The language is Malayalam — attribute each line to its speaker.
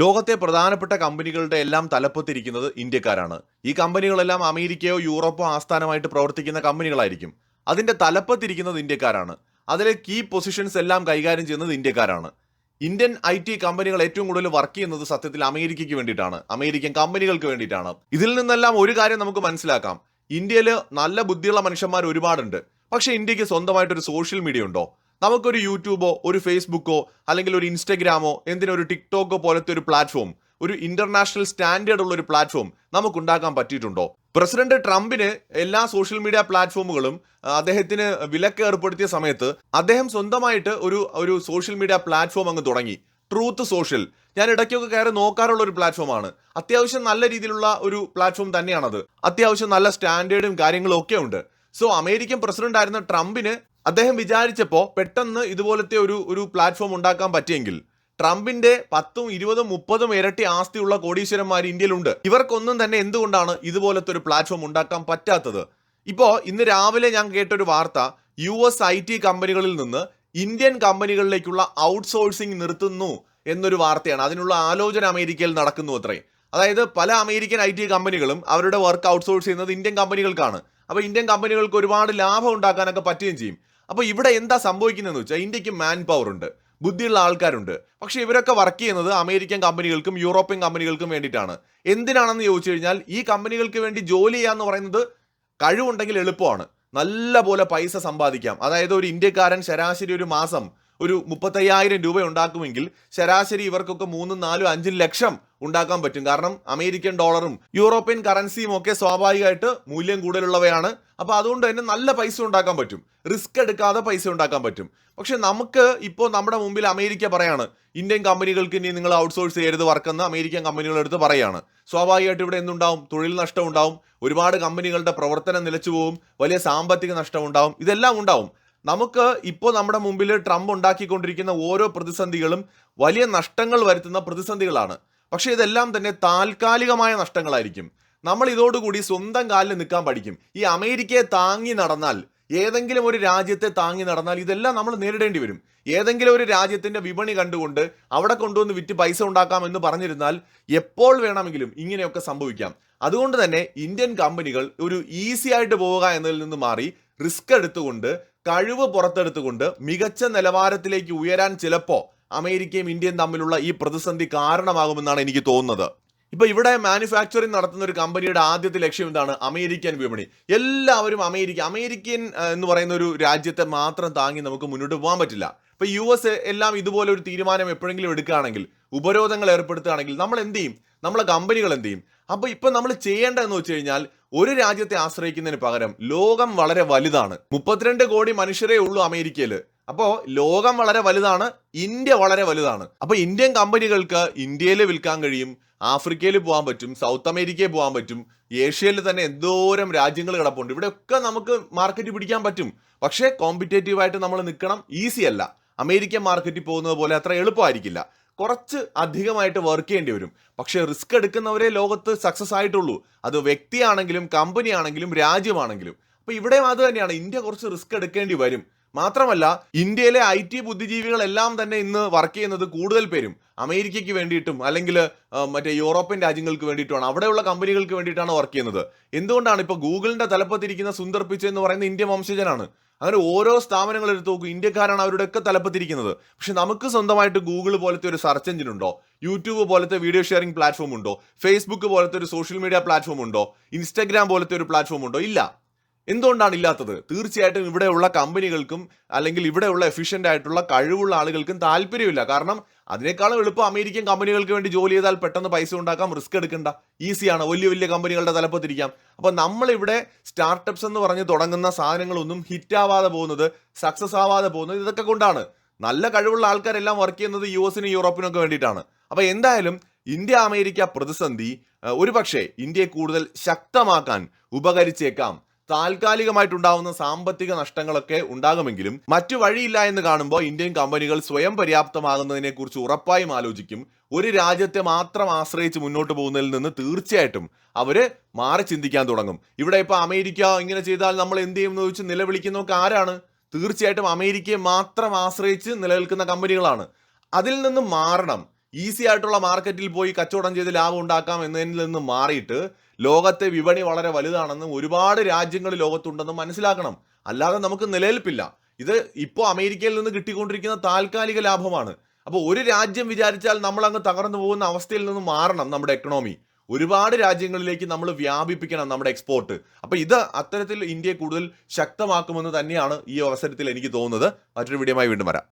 Speaker 1: ലോകത്തെ പ്രധാനപ്പെട്ട കമ്പനികളുടെ എല്ലാം തലപ്പത്തിരിക്കുന്നത് ഇന്ത്യക്കാരാണ്. ഈ കമ്പനികളെല്ലാം അമേരിക്കയോ യൂറോപ്പോ ആസ്ഥാനമായിട്ട് പ്രവർത്തിക്കുന്ന കമ്പനികളായിരിക്കും. അതിന്റെ തലപ്പത്തിരിക്കുന്നത് ഇന്ത്യക്കാരാണ്. അതിലെ കീ പൊസിഷൻസ് എല്ലാം കൈകാര്യം ചെയ്യുന്നത് ഇന്ത്യക്കാരാണ്. ഇന്ത്യൻ ഐ ടി കമ്പനികൾ ഏറ്റവും കൂടുതൽ വർക്ക് ചെയ്യുന്നത് സത്യത്തിൽ അമേരിക്കയ്ക്ക് വേണ്ടിയിട്ടാണ്. അമേരിക്കൻ കമ്പനികൾക്ക് വേണ്ടിയിട്ടാണ്. ഇതിൽ നിന്നെല്ലാം ഒരു കാര്യം നമുക്ക് മനസ്സിലാക്കാം. ഇന്ത്യയിൽ നല്ല ബുദ്ധിയുള്ള മനുഷ്യന്മാർ ഒരുപാടുണ്ട്. പക്ഷേ ഇന്ത്യയ്ക്ക് സ്വന്തമായിട്ടൊരു സോഷ്യൽ മീഡിയ ഉണ്ടോ? നമുക്കൊരു യൂട്യൂബോ ഒരു ഫേസ്ബുക്കോ അല്ലെങ്കിൽ ഒരു ഇൻസ്റ്റഗ്രാമോ എന്തിനൊരു ടിക്ടോക്കോ പോലത്തെ ഒരു പ്ലാറ്റ്ഫോം ഒരു ഇന്റർനാഷണൽ സ്റ്റാൻഡേർഡ് ഉള്ള ഒരു പ്ലാറ്റ്ഫോം നമുക്ക് ഉണ്ടാക്കാൻ പറ്റിയിട്ടുണ്ടോ? പ്രസിഡന്റ് ട്രംപിന് എല്ലാ സോഷ്യൽ മീഡിയ പ്ലാറ്റ്ഫോമുകളും അദ്ദേഹത്തിന് വിലക്ക് ഏർപ്പെടുത്തിയ സമയത്ത് അദ്ദേഹം സ്വന്തമായിട്ട് ഒരു ഒരു സോഷ്യൽ മീഡിയ പ്ലാറ്റ്ഫോം അങ്ങ് തുടങ്ങി. Truth Social. ഞാൻ ഇടയ്ക്കൊക്കെ കയറി നോക്കാറുള്ള ഒരു പ്ലാറ്റ്ഫോമാണ്. അത്യാവശ്യം നല്ല രീതിയിലുള്ള ഒരു പ്ലാറ്റ്ഫോം തന്നെയാണത്. അത്യാവശ്യം നല്ല സ്റ്റാൻഡേർഡും കാര്യങ്ങളും ഒക്കെ ഉണ്ട്. സോ അമേരിക്കൻ പ്രസിഡന്റ് ആയിരുന്ന ട്രംപിന് അദ്ദേഹം വിചാരിച്ചപ്പോൾ പെട്ടെന്ന് ഇതുപോലത്തെ ഒരു ഒരു പ്ലാറ്റ്ഫോം ഉണ്ടാക്കാൻ പറ്റിയെങ്കിൽ ട്രംപിന്റെ പത്തും ഇരുപതും മുപ്പതും ഇരട്ടി ആസ്തിയുള്ള കോടീശ്വരന്മാർ ഇന്ത്യയിലുണ്ട്. ഇവർക്കൊന്നും തന്നെ എന്തുകൊണ്ടാണ് ഇതുപോലത്തെ ഒരു പ്ലാറ്റ്ഫോം ഉണ്ടാക്കാൻ പറ്റാത്തത്? ഇപ്പോൾ ഇന്ന് രാവിലെ ഞാൻ കേട്ടൊരു വാർത്ത യു എസ് ഐ ടി കമ്പനികളിൽ നിന്ന് ഇന്ത്യൻ കമ്പനികളിലേക്കുള്ള ഔട്ട്സോഴ്സിംഗ് നിർത്തുന്നു എന്നൊരു വാർത്തയാണ്. അതിനുള്ള ആലോചന അമേരിക്കയിൽ നടക്കുന്നു അത്രേ. അതായത് പല അമേരിക്കൻ ഐ ടി കമ്പനികളും അവരുടെ വർക്ക് ഔട്ട്സോഴ്സ് ചെയ്യുന്നത് ഇന്ത്യൻ കമ്പനികൾക്കാണ്. അപ്പോൾ ഇന്ത്യൻ കമ്പനികൾക്ക് ഒരുപാട് ലാഭം ഉണ്ടാക്കാനൊക്കെ പറ്റുകയും ചെയ്യും. അപ്പോൾ ഇവിടെ എന്താ സംഭവിക്കുന്നതെന്ന് വെച്ചാൽ ഇന്ത്യയ്ക്ക് മാൻ പവർ ഉണ്ട് ബുദ്ധിയുള്ള ആൾക്കാരുണ്ട്. പക്ഷേ ഇവരൊക്കെ വർക്ക് ചെയ്യുന്നത് അമേരിക്കൻ കമ്പനികൾക്കും യൂറോപ്യൻ കമ്പനികൾക്കും വേണ്ടിയിട്ടാണ്. എന്തിനാണെന്ന് ചോദിച്ചു കഴിഞ്ഞാൽ ഈ കമ്പനികൾക്ക് വേണ്ടി ജോലി ചെയ്യാന്ന് പറയുന്നത് കഴിവുണ്ടെങ്കിൽ എളുപ്പമാണ്. നല്ല പോലെ പൈസ സമ്പാദിക്കാം. അതായത് ഒരു ഇന്ത്യക്കാരൻ ശരാശരി ഒരു മാസം ഒരു മുപ്പത്തയ്യായിരം രൂപ ഉണ്ടാക്കുമെങ്കിൽ ശരാശരി ഇവർക്കൊക്കെ മൂന്നും നാലും അഞ്ചും ലക്ഷം ഉണ്ടാക്കാൻ പറ്റും. കാരണം അമേരിക്കൻ ഡോളറും യൂറോപ്യൻ കറൻസിയും ഒക്കെ സ്വാഭാവികമായിട്ട് മൂല്യം കൂടുതലുള്ളവയാണ്. അപ്പൊ അതുകൊണ്ട് തന്നെ നല്ല പൈസ ഉണ്ടാക്കാൻ പറ്റും. റിസ്ക് എടുക്കാതെ പൈസ ഉണ്ടാക്കാൻ പറ്റും. പക്ഷെ നമുക്ക് ഇപ്പോൾ നമ്മുടെ മുമ്പിൽ അമേരിക്ക പറയാണ് ഇന്ത്യൻ കമ്പനികൾക്ക് ഇനി നിങ്ങൾ ഔട്ട്സോഴ്സ് ചെയ്യരുത് വർക്കെന്ന് അമേരിക്കൻ കമ്പനികളെടുത്ത് പറയാണ്. സ്വാഭാവികമായിട്ട് ഇവിടെ എന്തുണ്ടാവും? തൊഴിൽ നഷ്ടം ഉണ്ടാവും. ഒരുപാട് കമ്പനികളുടെ പ്രവർത്തനം നിലച്ചു പോവും വലിയ സാമ്പത്തിക നഷ്ടം ഉണ്ടാവും. ഇതെല്ലാം ഉണ്ടാവും. നമുക്ക് ഇപ്പോൾ നമ്മുടെ മുമ്പിൽ ട്രംപ് ഉണ്ടാക്കിക്കൊണ്ടിരിക്കുന്ന ഓരോ പ്രതിസന്ധികളും വലിയ നഷ്ടങ്ങൾ വരുത്തുന്ന പ്രതിസന്ധികളാണ്. പക്ഷേ ഇതെല്ലാം തന്നെ താൽക്കാലികമായ നഷ്ടങ്ങളായിരിക്കും. നമ്മൾ ഇതോടുകൂടി സ്വന്തം കാലിൽ നിൽക്കാൻ പഠിക്കും. ഈ അമേരിക്കയെ താങ്ങി നടന്നാൽ ഏതെങ്കിലും ഒരു രാജ്യത്തെ താങ്ങി നടന്നാൽ ഇതെല്ലാം നമ്മൾ നേരിടേണ്ടി വരും. ഏതെങ്കിലും ഒരു രാജ്യത്തിന്റെ വിപണി കണ്ടുകൊണ്ട് അവിടെ കൊണ്ടുവന്ന് വിറ്റ് പൈസ ഉണ്ടാക്കാം എന്ന് പറഞ്ഞിരുന്നാൽ എപ്പോൾ വേണമെങ്കിലും ഇങ്ങനെയൊക്കെ സംഭവിക്കാം. അതുകൊണ്ട് തന്നെ ഇന്ത്യൻ കമ്പനികൾ ഒരു ഈസി ആയിട്ട് പോവുക എന്നതിൽ നിന്ന് മാറി റിസ്ക് എടുത്തുകൊണ്ട് കഴിവ് പുറത്തെടുത്തുകൊണ്ട് മികച്ച നിലവാരത്തിലേക്ക് ഉയരാൻ ചിലപ്പോൾ അമേരിക്കയും ഇന്ത്യയും തമ്മിലുള്ള ഈ പ്രതിസന്ധി കാരണമാകുമെന്നാണ് എനിക്ക് തോന്നുന്നത്. ഇപ്പൊ ഇവിടെ മാനുഫാക്ചറിങ് നടത്തുന്ന ഒരു കമ്പനിയുടെ ആദ്യത്തെ ലക്ഷ്യം എന്താണ്? അമേരിക്കൻ വിപണി. എല്ലാവരും അമേരിക്ക അമേരിക്കൻ എന്ന് പറയുന്ന ഒരു രാജ്യത്തെ മാത്രം താങ്ങി നമുക്ക് മുന്നോട്ട് പോകാൻ പറ്റില്ല. ഇപ്പൊ യു എസ് എല്ലാം ഇതുപോലെ ഒരു തീരുമാനം എപ്പോഴെങ്കിലും എടുക്കുകയാണെങ്കിൽ ഉപരോധങ്ങൾ ഏർപ്പെടുത്തുകയാണെങ്കിൽ നമ്മൾ എന്ത് ചെയ്യും? നമ്മളെ കമ്പനികൾ എന്ത് ചെയ്യും? അപ്പൊ ഇപ്പൊ നമ്മൾ ചെയ്യേണ്ടതെന്ന് വെച്ച് കഴിഞ്ഞാൽ ഒരു രാജ്യത്തെ ആശ്രയിക്കുന്നതിന് പകരം ലോകം വളരെ വലുതാണ്. മുപ്പത്തിരണ്ട് കോടി മനുഷ്യരേ ഉള്ളൂ അമേരിക്കയിൽ. അപ്പോ ലോകം വളരെ വലുതാണ് ഇന്ത്യ വളരെ വലുതാണ്. അപ്പോൾ ഇന്ത്യൻ കമ്പനികൾക്ക് ഇന്ത്യയിൽ വിൽക്കാൻ കഴിയും ആഫ്രിക്കയിൽ പോകാൻ പറ്റും സൗത്ത് അമേരിക്കയിൽ പോകാൻ പറ്റും ഏഷ്യയിൽ തന്നെ എന്തോരം രാജ്യങ്ങൾ കിടപ്പുണ്ട്. ഇവിടെയൊക്കെ നമുക്ക് മാർക്കറ്റ് പിടിക്കാൻ പറ്റും. പക്ഷേ കോമ്പറ്റേറ്റീവ് ആയിട്ട് നമ്മൾ നിൽക്കണം ഈസി അല്ല. അമേരിക്കൻ മാർക്കറ്റിൽ പോകുന്നത് പോലെ അത്ര എളുപ്പമായിരിക്കില്ല. കുറച്ച് അധികമായിട്ട് വർക്ക് ചെയ്യേണ്ടി വരും. പക്ഷേ റിസ്ക് എടുക്കുന്നവരെ ലോകത്ത് സക്സസ് ആയിട്ടുള്ളൂ. അത് വ്യക്തിയാണെങ്കിലും കമ്പനിയാണെങ്കിലും രാജ്യമാണെങ്കിലും. അപ്പോൾ ഇവിടെയും അത് തന്നെയാണ്. ഇന്ത്യ കുറച്ച് റിസ്ക് എടുക്കേണ്ടി വരും. മാത്രമല്ല ഇന്ത്യയിലെ ഐ ടി ബുദ്ധിജീവികളെല്ലാം തന്നെ ഇന്ന് വർക്ക് ചെയ്യുന്നത് കൂടുതൽ പേരും അമേരിക്കയ്ക്ക് വേണ്ടിയിട്ടും അല്ലെങ്കിൽ മറ്റേ യൂറോപ്യൻ രാജ്യങ്ങൾക്ക് വേണ്ടിയിട്ടുമാണ്. അവിടെയുള്ള കമ്പനികൾക്ക് വേണ്ടിയിട്ടാണ് വർക്ക് ചെയ്യുന്നത്. എന്തുകൊണ്ടാണ് ഇപ്പോൾ ഗൂഗിളിന്റെ തലപ്പത്തിരിക്കുന്ന സുന്ദർ പിച്ചെ എന്ന് പറയുന്ന ഇന്ത്യ വംശജനാണ്? അങ്ങനെ ഓരോ സ്ഥാപനങ്ങൾ എടുത്ത് നോക്കും ഇന്ത്യക്കാരാണ് അവരുടെയൊക്കെ തലപ്പത്തിരിക്കുന്നത്. പക്ഷെ നമുക്ക് സ്വന്തമായിട്ട് ഗൂഗിൾ പോലത്തെ ഒരു സെർച്ച് എഞ്ചിൻ ഉണ്ടോ? യൂട്യൂബ് പോലത്തെ വീഡിയോ ഷെയറിംഗ് പ്ലാറ്റ്ഫോം ഉണ്ടോ? ഫേസ്ബുക്ക് പോലത്തെ ഒരു സോഷ്യൽ മീഡിയ പ്ലാറ്റ്ഫോം ഉണ്ടോ? ഇൻസ്റ്റാഗ്രാം പോലത്തെ ഒരു പ്ലാറ്റ്ഫോം ഉണ്ടോ? ഇല്ല. എന്തുകൊണ്ടാണ് ഇല്ലാത്തത്? തീർച്ചയായിട്ടും ഇവിടെയുള്ള കമ്പനികൾക്കും അല്ലെങ്കിൽ ഇവിടെയുള്ള എഫിഷ്യന്റ് ആയിട്ടുള്ള കഴിവുള്ള ആളുകൾക്കും താല്പര്യമില്ല. കാരണം അതിനേക്കാളും എളുപ്പം അമേരിക്കൻ കമ്പനികൾക്ക് വേണ്ടി ജോലി ചെയ്താൽ പെട്ടെന്ന് പൈസ ഉണ്ടാക്കാം റിസ്ക് എടുക്കണ്ട. ഈസിയാണ് വലിയ വലിയ കമ്പനികളുടെ തലപ്പത്തിരിക്കാം. അപ്പോൾ നമ്മളിവിടെ സ്റ്റാർട്ടപ്സ് എന്ന് പറഞ്ഞ് തുടങ്ങുന്ന സാധനങ്ങളൊന്നും ഹിറ്റ് ആവാതെ പോകുന്നത് സക്സസ് ആവാതെ പോകുന്നത് ഇതൊക്കെ കൊണ്ടാണ്. നല്ല കഴിവുള്ള ആൾക്കാരെല്ലാം വർക്ക് ചെയ്യുന്നത് യു എസിനും യൂറോപ്പിനും ഒക്കെ വേണ്ടിയിട്ടാണ്. അപ്പോൾ എന്തായാലും ഇന്ത്യ അമേരിക്ക പ്രതിസന്ധി ഒരു ഒരുപക്ഷെ ഇന്ത്യയെ കൂടുതൽ ശക്തമാക്കാൻ ഉപകരിച്ചേക്കാം. താൽക്കാലികമായിട്ടുണ്ടാവുന്ന സാമ്പത്തിക നഷ്ടങ്ങളൊക്കെ ഉണ്ടാകുമെങ്കിലും മറ്റു വഴിയില്ല എന്ന് കാണുമ്പോൾ ഇന്ത്യൻ കമ്പനികൾ സ്വയം പര്യാപ്തമാകുന്നതിനെ കുറിച്ച് ഉറപ്പായും ആലോചിക്കും. ഒരു രാജ്യത്തെ മാത്രം ആശ്രയിച്ച് മുന്നോട്ട് പോകുന്നതിൽ നിന്ന് തീർച്ചയായിട്ടും അവർ മാറി ചിന്തിക്കാൻ തുടങ്ങും. ഇവിടെ ഇപ്പൊ അമേരിക്ക ഇങ്ങനെ ചെയ്താൽ നമ്മൾ എന്ത് ചെയ്യുമെന്ന് ചോദിച്ച് നിലവിളിക്കുന്നവർക്ക് ആരാണ്? തീർച്ചയായിട്ടും അമേരിക്കയെ മാത്രം ആശ്രയിച്ച് നിലനിൽക്കുന്ന കമ്പനികളാണ്. അതിൽ നിന്ന് മാറണം. ഈസി ആയിട്ടുള്ള മാർക്കറ്റിൽ പോയി കച്ചവടം ചെയ്ത് ലാഭം ഉണ്ടാക്കാം എന്നതിൽ നിന്ന് മാറിയിട്ട് ലോകത്തെ വിപണി വളരെ വലുതാണെന്നും ഒരുപാട് രാജ്യങ്ങൾ ലോകത്തുണ്ടെന്നും മനസ്സിലാക്കണം. അല്ലാതെ നമുക്ക് നിലനിൽപ്പില്ല. ഇത് ഇപ്പോൾ അമേരിക്കയിൽ നിന്ന് കിട്ടിക്കൊണ്ടിരിക്കുന്ന താൽക്കാലിക ലാഭമാണ്. അപ്പോൾ ഒരു രാജ്യം വിചാരിച്ചാൽ നമ്മൾ അങ്ങ് തകർന്നു പോകുന്ന അവസ്ഥയിൽ നിന്ന് മാറണം നമ്മുടെ എക്കണോമി ഒരുപാട് രാജ്യങ്ങളിലേക്ക് നമ്മൾ വ്യാപിപ്പിക്കണം നമ്മുടെ എക്സ്പോർട്ട് അപ്പോൾ ഇത് അത്തരത്തിൽ ഇന്ത്യയെ കൂടുതൽ ശക്തമാക്കുമെന്ന് തന്നെയാണ് ഈ അവസരത്തിൽ എനിക്ക് തോന്നുന്നത്. മറ്റൊരു വീഡിയോമായി വീണ്ടും വരാം.